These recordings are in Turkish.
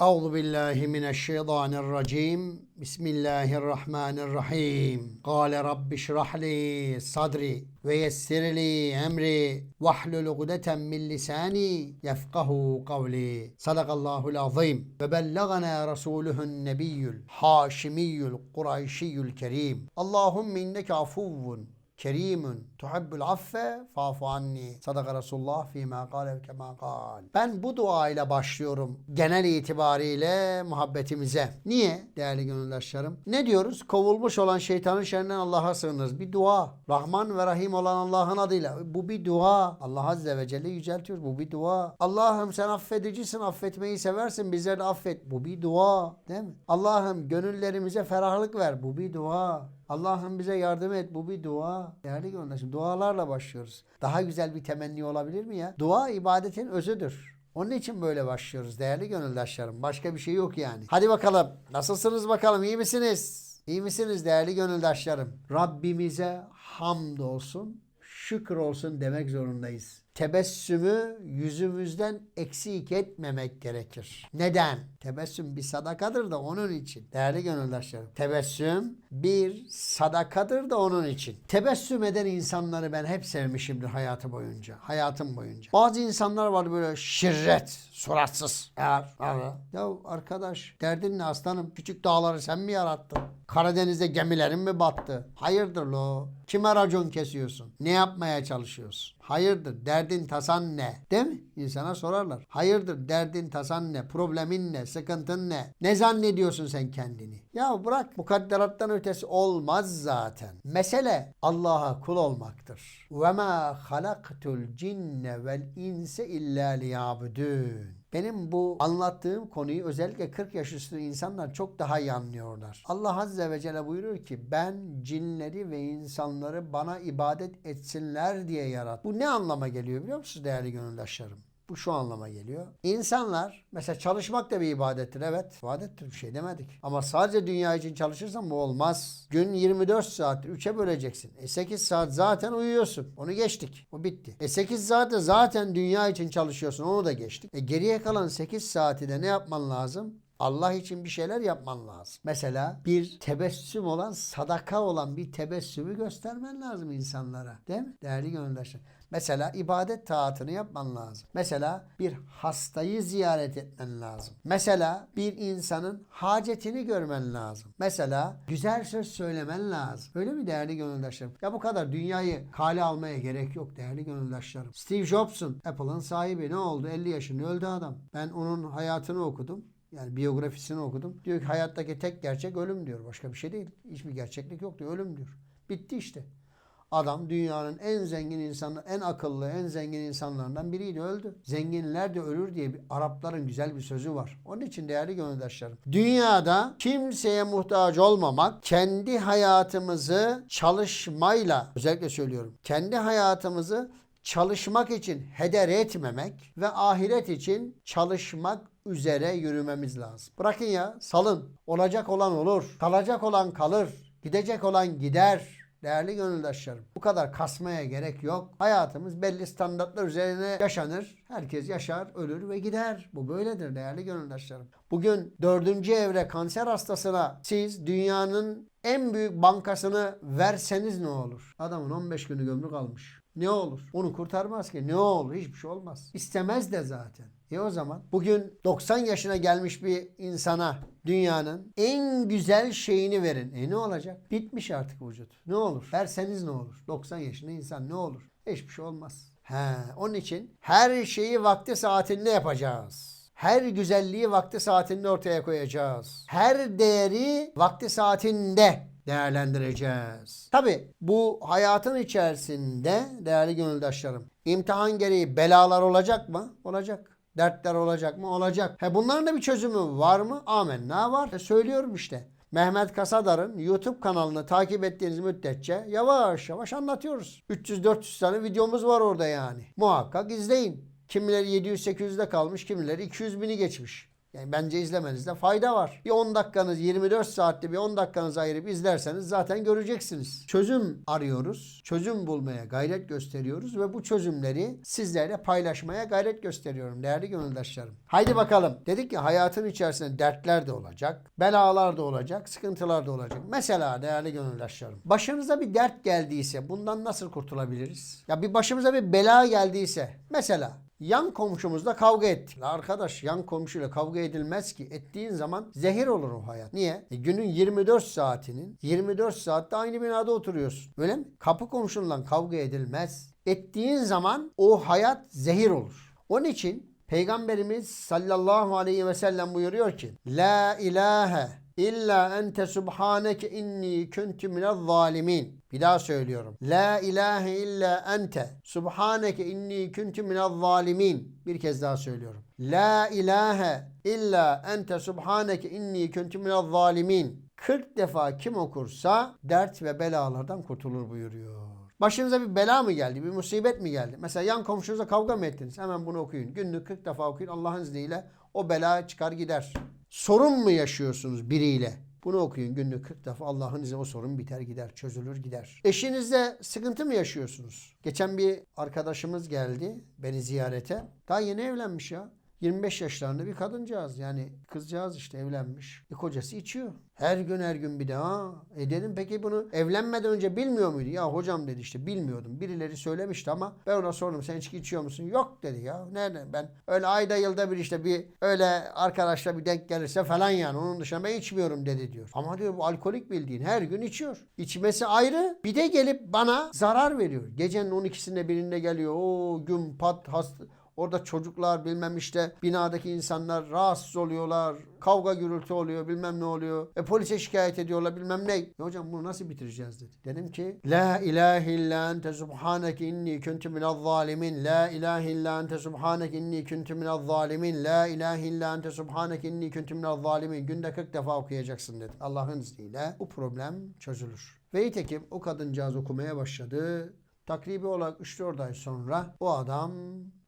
Euzu billahi mineşşeytanirracim. Bismillahirrahmanirrahim. Kale rabbi şrah li sadri ve yessir li emri ve hlul ugdeten min lisani yefkahu kavli. Sadakallahu azim. Ve bellagana rasuluhun nebiyyül haşimiyyül kureyşiyyül kerim. Allahümme inneke afuvvun Kerimün tuhabbul affe fa'fu anni. Sadaka Resulullah fîmâ kâle kemâ kâl. Ben bu duayla başlıyorum genel itibariyle muhabbetimize. Niye değerli gönüldaşlarım? Ne diyoruz? Kovulmuş olan şeytanın şerrinden Allah'a sığınırız. Bir dua. Rahman ve Rahim olan Allah'ın adıyla. Bu bir dua. Allah Azze ve Celle yüceltiyor. Bu bir dua. Allah'ım sen affedicisin. Affetmeyi seversin. Bizleri affet. Bu bir dua. Değil mi? Allah'ım gönüllerimize ferahlık ver. Bu bir dua. Allah'ım bize yardım et. Bu bir dua. Değerli gönüldaşım dualarla başlıyoruz. Daha güzel bir temenni olabilir mi ya? Dua ibadetin özüdür. Onun için böyle başlıyoruz değerli gönüldaşlarım. Başka bir şey yok yani. Hadi bakalım. Nasılsınız bakalım? İyi misiniz? İyi misiniz değerli gönüldaşlarım? Rabbimize hamd olsun, şükür olsun demek zorundayız. Tebessümü yüzümüzden eksik etmemek gerekir. Neden? Tebessüm bir sadakadır da onun için. Değerli gönüldaşlarım. Tebessüm bir sadakadır da onun için. Tebessüm eden insanları ben hep sevmişimdir hayatı boyunca. Hayatım boyunca. Bazı insanlar var böyle şirret, suratsız. Ya, ya arkadaş derdin ne aslanım? Küçük dağları sen mi yarattın? Karadeniz'de gemilerin mi battı? Hayırdır lo? Kime racon kesiyorsun? Ne yapmaya çalışıyorsun? Hayırdır? Derdin tasan ne? Değil mi? İnsana sorarlar. Hayırdır? Derdin tasan ne? Problemin ne? Sıkıntın ne? Ne zannediyorsun sen kendini? Ya bırak mukadderattan ötesi olmaz zaten. Mesele Allah'a kul olmaktır. Ve ma halaktul cinne vel inse illa liyabudun. Benim bu anlattığım konuyu özellikle 40 yaş üstü insanlar çok daha iyi anlıyorlar. Allah Azze ve Celle buyuruyor ki ben cinleri ve insanları bana ibadet etsinler diye yarattım. Bu ne anlama geliyor biliyor musunuz değerli gönüldaşlarım? Bu şu anlama geliyor. İnsanlar mesela çalışmak da bir ibadettir. Evet ibadettir bir şey demedik. Ama sadece dünya için çalışırsan bu olmaz. Gün 24 saattir 3'e böleceksin. E 8 saat zaten uyuyorsun. Onu geçtik. O bitti. E 8 saatte zaten dünya için çalışıyorsun. Onu da geçtik. E geriye kalan 8 saati de ne yapman lazım? Allah için bir şeyler yapman lazım. Mesela bir tebessüm olan, sadaka olan bir tebessümü göstermen lazım insanlara. Değil mi? Değerli gönüldaşlar. Mesela ibadet taatını yapman lazım. Mesela bir hastayı ziyaret etmen lazım. Mesela bir insanın hacetini görmen lazım. Mesela güzel söz söylemen lazım. Öyle mi değerli gönüldaşlarım? Ya bu kadar dünyayı kale almaya gerek yok değerli gönüldaşlarım. Steve Jobs'un Apple'ın sahibi ne oldu? 50 yaşında öldü adam. Ben onun hayatını okudum. Yani biyografisini okudum. Diyor ki hayattaki tek gerçek ölüm diyor. Başka bir şey değil. Hiçbir gerçeklik yok diyor. Ölüm diyor. Bitti işte. Adam dünyanın en zengin insanı, en akıllı, en zengin insanlarından biriydi öldü. Zenginler de ölür diye bir Arapların güzel bir sözü var. Onun için değerli gönüldaşlarım. Dünyada kimseye muhtaç olmamak, kendi hayatımızı çalışmayla, özellikle söylüyorum, kendi hayatımızı çalışmak için heder etmemek ve ahiret için çalışmak üzere yürümemiz lazım. Bırakın ya salın. Olacak olan olur. Kalacak olan kalır. Gidecek olan gider. Değerli gönüldaşlarım bu kadar kasmaya gerek yok. Hayatımız belli standartlar üzerine yaşanır. Herkes yaşar, ölür ve gider. Bu böyledir değerli gönüldaşlarım. Bugün dördüncü evre kanser hastasına siz dünyanın en büyük bankasını verseniz ne olur? Adamın 15 günü gömrü kalmış. Ne olur? Onu kurtarmaz ki. Ne olur? Hiçbir şey olmaz. İstemez de zaten. E o zaman bugün 90 yaşına gelmiş bir insana dünyanın en güzel şeyini verin. E ne olacak? Bitmiş artık vücut. Ne olur? Verseniz ne olur? 90 yaşında insan ne olur? Hiçbir şey olmaz. He, onun için her şeyi vakti saatinde yapacağız. Her güzelliği vakti saatinde ortaya koyacağız. Her değeri vakti saatinde değerlendireceğiz. Tabi bu hayatın içerisinde değerli gönüldaşlarım imtihan gereği belalar olacak mı? Olacak. Dertler olacak mı? Olacak. He bunların da bir çözümü var mı? Amenna var. E söylüyorum işte. Mehmet Kasadar'ın YouTube kanalını takip ettiğiniz müddetçe yavaş yavaş anlatıyoruz. 300-400 tane videomuz var orada yani. Muhakkak izleyin. Kimileri 700-800'de kalmış, kimileri 200 bini geçmiş. Yani bence izlemenizde fayda var. Bir 10 dakikanız 24 saatte bir 10 dakikanızı ayırıp izlerseniz zaten göreceksiniz. Çözüm arıyoruz. Çözüm bulmaya gayret gösteriyoruz ve bu çözümleri sizlerle paylaşmaya gayret gösteriyorum değerli gönüldaşlarım. Haydi bakalım. Dedik ki hayatın içerisinde dertler de olacak, belalar da olacak, sıkıntılar da olacak. Mesela değerli gönüldaşlarım. Başınıza bir dert geldiyse bundan nasıl kurtulabiliriz? Ya bir başımıza bir bela geldiyse mesela Yan komşumuzla kavga ettik. Arkadaş yan komşuyla kavga edilmez ki. Ettiğin zaman zehir olur o hayat. Niye? E, günün 24 saatinin 24 saatte aynı binada oturuyorsun. Öyle mi? Kapı komşunla kavga edilmez. Ettiğin zaman o hayat zehir olur. Onun için Peygamberimiz sallallahu aleyhi ve sellem buyuruyor ki La ilahe illa ente subhaneke inni kuntu minel zalimin. Bir daha söylüyorum. La ilahe illa ente subhaneke inni kuntu minel zalimin. Bir kez daha söylüyorum. La ilahe illa ente subhaneke inni kuntu minel zalimin. 40 defa kim okursa dert ve belalardan kurtulur buyuruyor. Başınıza bir bela mı geldi? Bir musibet mi geldi? Mesela yan komşunuza kavga mı ettiniz? Hemen bunu okuyun. Günlük 40 defa okuyun. Allah'ın izniyle o bela çıkar gider. Sorun mu yaşıyorsunuz biriyle? Bunu okuyun günlük 40 defa Allah'ın izniyle o sorun biter gider, çözülür gider. Eşinizle sıkıntı mı yaşıyorsunuz? Geçen bir arkadaşımız geldi beni ziyarete. Daha yeni evlenmiş ya. 25 yaşlarında bir kadıncağız yani kızcağız işte evlenmiş. E kocası içiyor. Her gün her gün bir de ha. E dedim peki bunu evlenmeden önce bilmiyor muydu? Ya hocam dedi işte bilmiyordum. Birileri söylemişti ama ben ona sordum sen içki içiyor musun? Yok dedi ya. Nerede? Ben öyle ayda yılda bir işte bir öyle arkadaşla bir denk gelirse falan yani. Onun dışında ben içmiyorum dedi diyor. Ama diyor bu alkolik bildiğin her gün içiyor. İçmesi ayrı. Bir de gelip bana zarar veriyor. Gecenin 12'sinde birinde geliyor. O gün pat hasta Orada çocuklar bilmem işte binadaki insanlar rahatsız oluyorlar. Kavga gürültü oluyor bilmem ne oluyor. E polise şikayet ediyorlar bilmem ne. Ya hocam bunu nasıl bitireceğiz dedi. Dedim ki La ilahe illa ente subhaneke inni kuntu minel zalimin. La ilahe illa ente subhaneke inni kuntu minel zalimin. La ilahe illa ente subhaneke inni kuntu minel zalimin. Günde 40 defa okuyacaksın dedi. Allah'ın izniyle bu problem çözülür. Ve nitekim o kadıncağız okumaya başladı. Takribi olarak 3-4 ay sonra o adam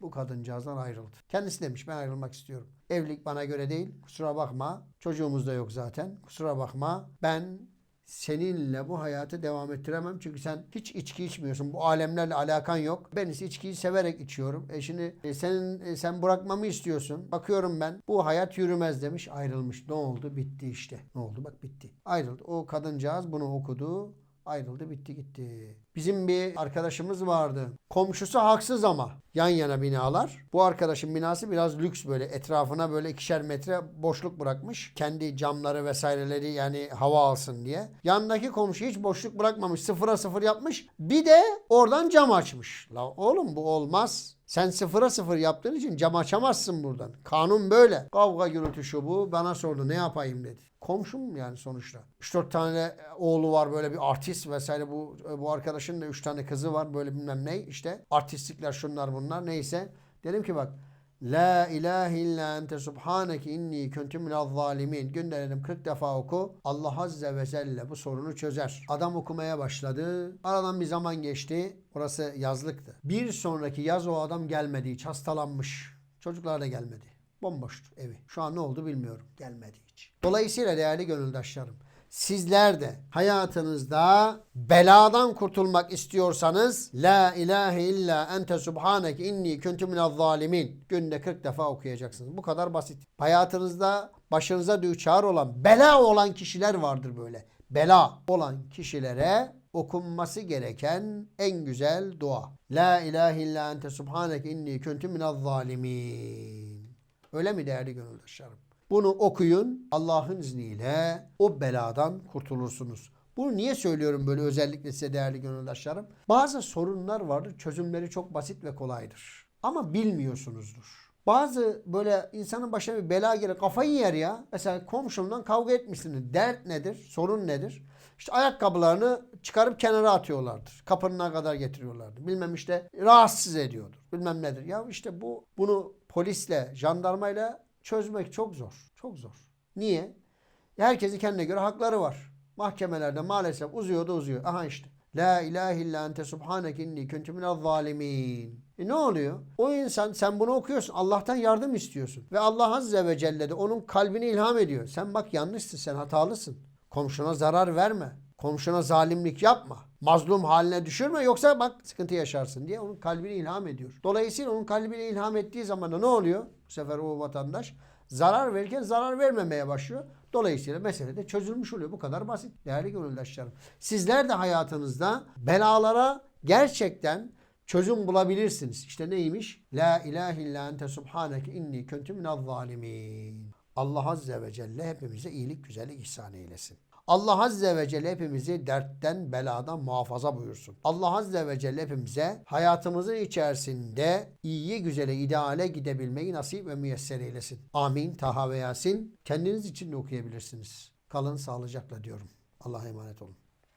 bu kadıncağızdan ayrıldı. Kendisi demiş ben ayrılmak istiyorum. Evlilik bana göre değil. Kusura bakma. Çocuğumuz da yok zaten. Kusura bakma. Ben seninle bu hayatı devam ettiremem. Çünkü sen hiç içki içmiyorsun. Bu alemlerle alakan yok. Ben ise içkiyi severek içiyorum. E şimdi e, senin e, sen bırakmamı istiyorsun. Bakıyorum ben bu hayat yürümez demiş. Ayrılmış. Ne oldu? Bitti işte. Ne oldu? Bak bitti. Ayrıldı. O kadıncağız bunu okudu. Ayrıldı bitti gitti. Bizim bir arkadaşımız vardı. Komşusu haksız ama yan yana binalar. Bu arkadaşın binası biraz lüks böyle etrafına böyle ikişer metre boşluk bırakmış. Kendi camları vesaireleri yani hava alsın diye. Yandaki komşu hiç boşluk bırakmamış. Sıfıra sıfır yapmış. Bir de oradan cam açmış. La oğlum bu olmaz. Sen sıfıra sıfır yaptığın için cam açamazsın buradan. Kanun böyle. Kavga gürültü şu bu. Bana sordu ne yapayım dedi. Komşum yani sonuçta. 3-4 tane oğlu var böyle bir artist vesaire bu bu arkadaşın da 3 tane kızı var böyle bilmem ne işte artistlikler şunlar bunlar neyse. Dedim ki bak La ilahe illa ente subhaneke inni kuntu minel zalimin. Günde dedim 40 defa oku. Allah azze ve celle bu sorunu çözer. Adam okumaya başladı. Aradan bir zaman geçti. Orası yazlıktı. Bir sonraki yaz o adam gelmedi hiç. Hastalanmış. Çocuklar da gelmedi. Bomboştu evi. Şu an ne oldu bilmiyorum. Gelmedi hiç. Dolayısıyla değerli gönüldaşlarım sizler de hayatınızda beladan kurtulmak istiyorsanız La ilahe illa ente subhaneke inni kuntu minel zalimin günde 40 defa okuyacaksınız. Bu kadar basit. Hayatınızda başınıza düçar olan bela olan kişiler vardır böyle. Bela olan kişilere okunması gereken en güzel dua. La ilahe illa ente subhaneke inni kuntu minel zalimin. Öyle mi değerli gönüldaşlarım? Bunu okuyun. Allah'ın izniyle o beladan kurtulursunuz. Bunu niye söylüyorum böyle özellikle size değerli gönüldaşlarım? Bazı sorunlar vardır. Çözümleri çok basit ve kolaydır. Ama bilmiyorsunuzdur. Bazı böyle insanın başına bir bela gelir kafayı yer ya. Mesela komşumdan kavga etmişsiniz. Dert nedir? Sorun nedir? İşte ayakkabılarını çıkarıp kenara atıyorlardır. Kapının kadar getiriyorlardır. Bilmem işte rahatsız ediyordur. Bilmem nedir. Ya işte bu bunu polisle, jandarmayla çözmek çok zor. Çok zor. Niye? Herkesin kendine göre hakları var. Mahkemelerde maalesef uzuyor da uzuyor. Aha işte. La ilahe illa ente subhaneke inni kuntu minel zalimin. E ne oluyor? O insan sen bunu okuyorsun. Allah'tan yardım istiyorsun. Ve Allah Azze ve Celle de onun kalbini ilham ediyor. Sen bak yanlışsın sen hatalısın. Komşuna zarar verme. Komşuna zalimlik yapma. Mazlum haline düşürme yoksa bak sıkıntı yaşarsın diye onun kalbini ilham ediyor. Dolayısıyla onun kalbini ilham ettiği zaman da ne oluyor? Bu sefer o vatandaş zarar verirken zarar vermemeye başlıyor. Dolayısıyla mesele de çözülmüş oluyor. Bu kadar basit. Değerli gönüldaşlarım. Sizler de hayatınızda belalara gerçekten çözüm bulabilirsiniz. İşte neymiş? La ilahe illa ente subhaneke inni kuntu minel zalimin. Allah Azze ve Celle hepimize iyilik, güzellik ihsan eylesin. Allah Azze ve Celle hepimizi dertten, beladan muhafaza buyursun. Allah Azze ve Celle hepimize hayatımızın içerisinde iyiye, güzele, ideale gidebilmeyi nasip ve müyesser eylesin. Amin. Taha ve Yasin. Kendiniz için de okuyabilirsiniz. Kalın sağlıcakla diyorum. Allah'a emanet olun.